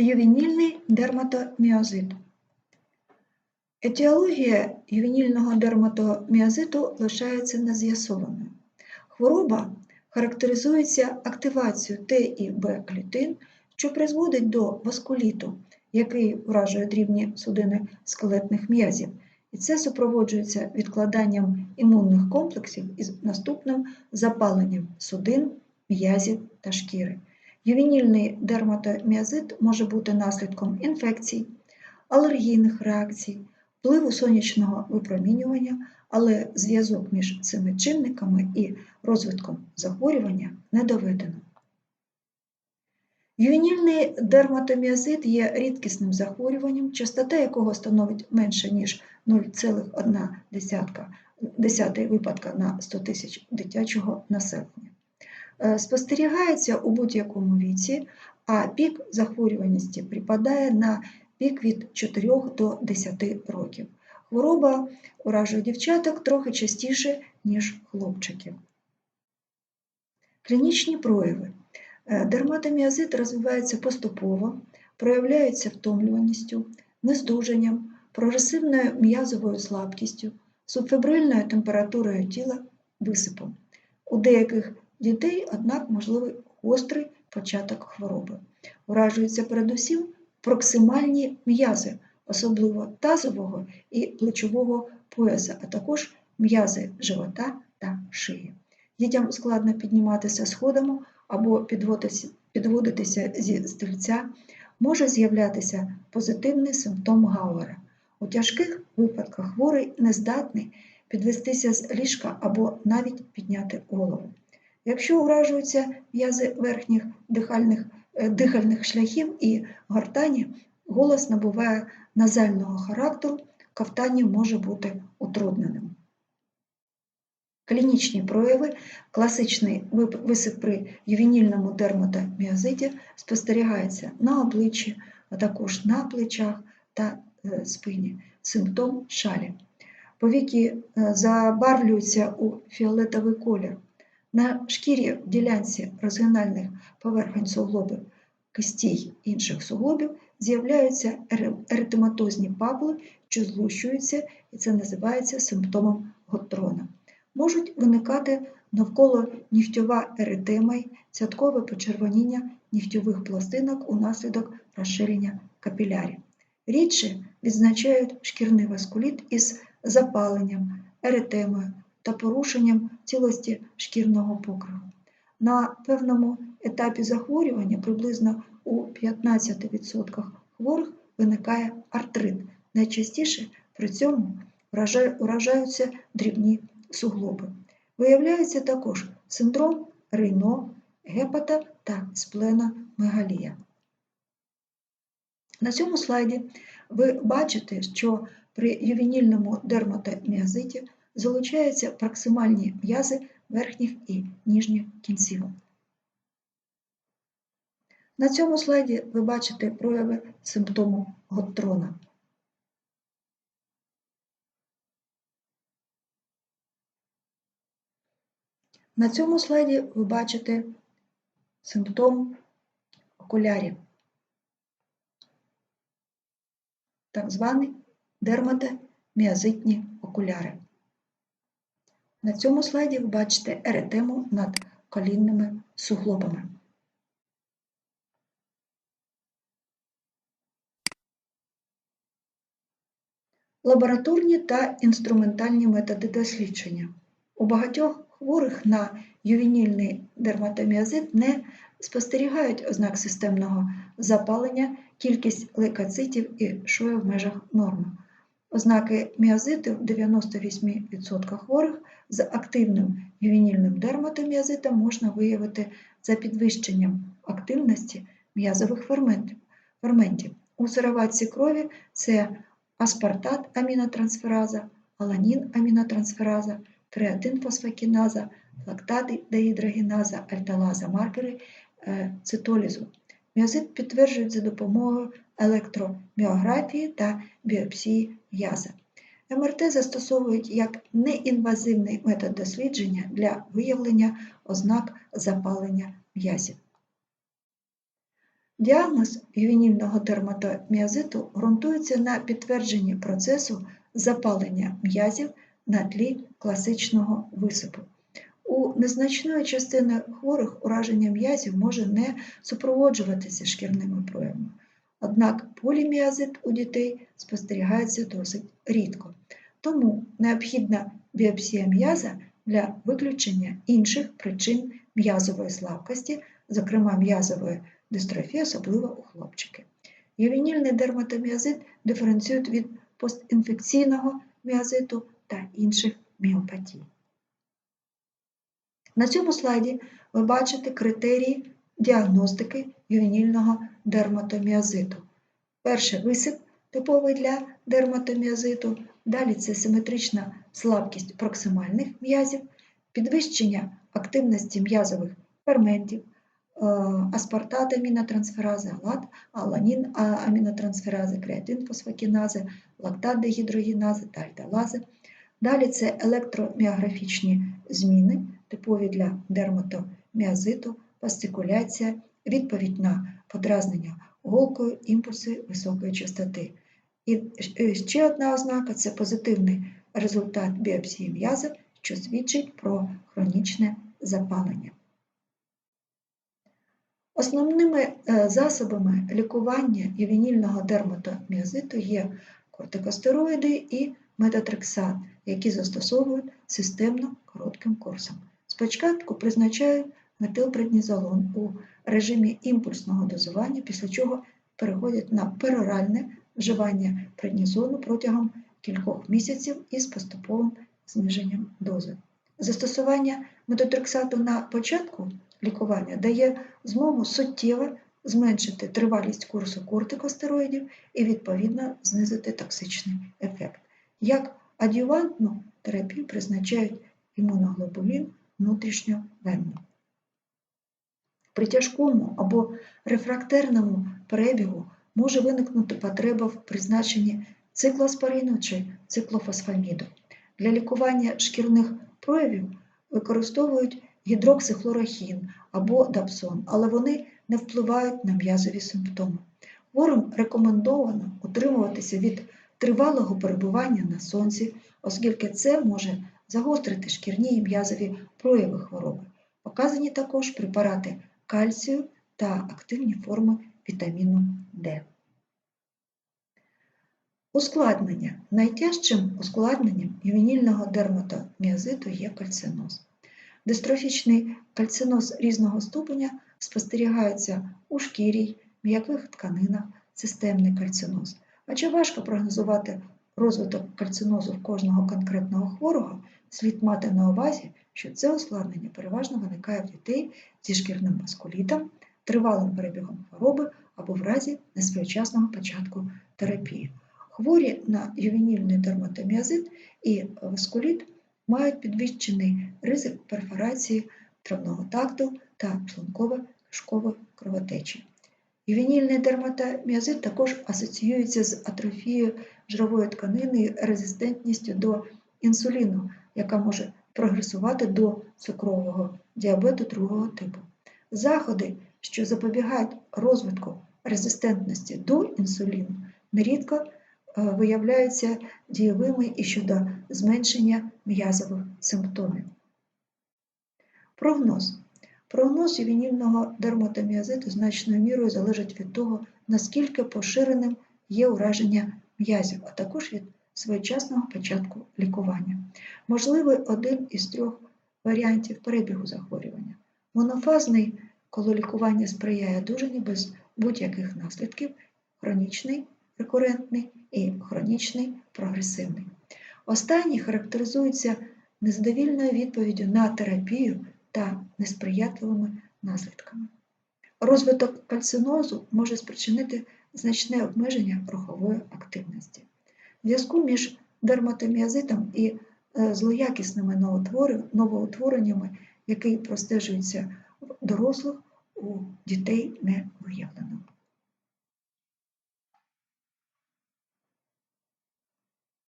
Ювенільний дерматоміозит. Етіологія ювенільного дерматоміозиту лишається нез'ясованою. Хвороба характеризується активацією Т і Б клітин, що призводить до васкуліту, який вражує дрібні судини скелетних м'язів, і це супроводжується відкладанням імунних комплексів із наступним запаленням судин, м'язів та шкіри. Ювенільний дерматоміозит може бути наслідком інфекцій, алергійних реакцій, впливу сонячного випромінювання, але зв'язок між цими чинниками і розвитком захворювання не доведено. Ювенільний дерматоміозит є рідкісним захворюванням, частота якого становить менше, ніж 0,1 випадка на 100 тисяч дитячого населення. Е, спостерігається у будь-якому віці, а пік захворюваності припадає на пік від 4 до 10 років. Хвороба уражує дівчаток трохи частіше, ніж хлопчиків. Клінічні прояви. Е, дерматоміозит розвивається поступово, проявляється втомлюваністю, нездужанням, прогресивною м'язовою слабкістю, субфебрильною температурою тіла, висипом. У деяких дітей, однак, можливий гострий початок хвороби. Уражуються передусім проксимальні м'язи, особливо тазового і плечового пояса, а також м'язи живота та шиї. Дітям складно підніматися сходами або підводитися зі стільця, може з'являтися позитивний симптом Гауера. У тяжких випадках хворий нездатний підвестися з ліжка або навіть підняти голову. Якщо уражуються м'язи верхніх дихальних, е, дихальних шляхів і гортані, голос набуває назального характеру, ковтання може бути утрудненим. Клінічні прояви, класичний висип при ювенільному дерматоміозиті спостерігається на обличчі, а також на плечах та е, спині, симптом шалі. Повіки е, забарвлюються у фіолетовий колір. На шкірі в ділянці розгинальних поверхень суглобів кистій інших суглобів з'являються еритематозні папли, що злущуються, і це називається симптомом Готтрона. Можуть виникати навколо нігтьова еретема й цяткове почервоніння нігтьових пластинок унаслідок розширення капілярів. Рідше відзначають шкірний васкуліт із запаленням, еретемою та порушенням цілості шкірного покриву. На певному етапі захворювання приблизно у 15% хворих виникає артрит. Найчастіше при цьому уражаються дрібні суглоби. Виявляється також синдром Рейно, гепата та спленомегалія. На цьому слайді ви бачите, що при ювенільному дерматоміозиті залучаються проксимальні м'язи верхніх і нижніх кінцівок. На цьому слайді ви бачите прояви симптому Готтрона. На цьому слайді ви бачите симптом окулярів, так звані дерматоміазитні окуляри. На цьому слайді ви бачите еретему над колінними суглобами. Лабораторні та інструментальні методи дослідження. У багатьох хворих на ювенільний дерматоміозит не спостерігають ознак системного запалення, кількість лейкоцитів і шоє в межах норми. Ознаки міозиту в 98% хворих з активним ювенільним дерматоміозитом можна виявити за підвищенням активності м'язових ферментів. У сироватці крові це аспартат амінотрансфераза, аланін амінотрансфераза, креатинфосфокіназа, лактат дегідрогеназа, альталаза, маркери е, цитолізу. Міозит підтверджують за допомогою електроміографії та біопсії м'яза. МРТ застосовують як неінвазивний метод дослідження для виявлення ознак запалення м'язів. Діагноз ювенільного дерматоміазиту ґрунтується на підтвердженні процесу запалення м'язів на тлі класичного висипу. У незначної частини хворих ураження м'язів може не супроводжуватися шкірними проявами. Однак поліміазит у дітей спостерігається досить рідко. Тому необхідна біопсія м'яза для виключення інших причин м'язової слабкості, зокрема м'язової дистрофії, особливо у хлопчиків. Ювенільний дерматоміазит диференціюють від постінфекційного міазиту та інших міопатій. На цьому слайді ви бачите критерії діагностики ювенільного дерматоміазиту. Перше висип типовий для дерматоміазиту, далі це симетрична слабкість проксимальних м'язів, підвищення активності м'язових ферментів, е, аспартат амінотрансферази, алат, аланін амінотрансферази, креатин фосфокінази, лактат дегідрогенази та альдалази. Далі це електроміографічні зміни, типові для дерматоміазиту, пастикуляція, відповідь на подразнення голкою, імпульси високої частоти. І ще одна ознака це позитивний результат біопсії м'яза, що свідчить про хронічне запалення. Основними е, засобами лікування ювенільного дерматоміазиту є кортикостероїди і метатрексат, які застосовують системно коротким курсом. Спочатку призначають метилпреднізолон у режимі імпульсного дозування, після чого переходять на пероральне вживання преднізону протягом кількох місяців із поступовим зниженням дози. Застосування метотрексату на початку лікування дає змогу суттєво зменшити тривалість курсу кортикостероїдів і, відповідно, знизити токсичний ефект. Як адювантну терапію призначають імуноглобулін внутрішньовенно. При тяжкому або рефрактерному перебігу може виникнути потреба в призначенні циклоспорину чи циклофосфаміду. Для лікування шкірних проявів використовують гідроксихлорохін або дапсон, але вони не впливають на м'язові симптоми. Хворим рекомендовано утримуватися від тривалого перебування на сонці, оскільки це може загострити шкірні і м'язові прояви хвороби. Показані також препарати кальцію та активні форми вітаміну Д. Ускладнення. Найтяжчим ускладненням ювенільного дерматоміазиту є кальциноз. Дистрофічний кальциноз різного ступеня спостерігається у шкірі, м'яких тканинах, системний кальциноз. Хоча важко прогнозувати розвиток кальцинозу в кожного конкретного хворого, слід мати на увазі, що це ускладнення переважно виникає в дітей зі шкірним маскулітом, тривалим перебігом хвороби або в разі несвоєчасного початку терапії. Хворі на ювенільний дерматоміазит і васкуліт мають підвищений ризик перфорації травного такту та шлунково-кишкової кровотечі. Ювенільний дерматоміазит також асоціюється з атрофією жирової тканини і резистентністю до інсуліну, яка може прогресувати до цукрового діабету другого типу. Заходи, що запобігають розвитку резистентності до інсуліну, нерідко е, виявляються дієвими і щодо зменшення м'язових симптомів. Прогноз. Прогноз ювенільного дерматоміазиту значною мірою залежить від того, наскільки поширеним є ураження м'язів, а також від своєчасного початку лікування. Можливий один із трьох варіантів перебігу захворювання. Монофазний, коли лікування сприяє одужанню без будь-яких наслідків, хронічний, рекурентний і хронічний прогресивний. Останній характеризується незадовільною відповіддю на терапію та несприятливими наслідками. Розвиток кальцинозу може спричинити значне обмеження рухової активності. Зв'язку між дерматоміазитом і е, злоякісними новоутвореннями, які простежуються в дорослих, у дітей не виявлено.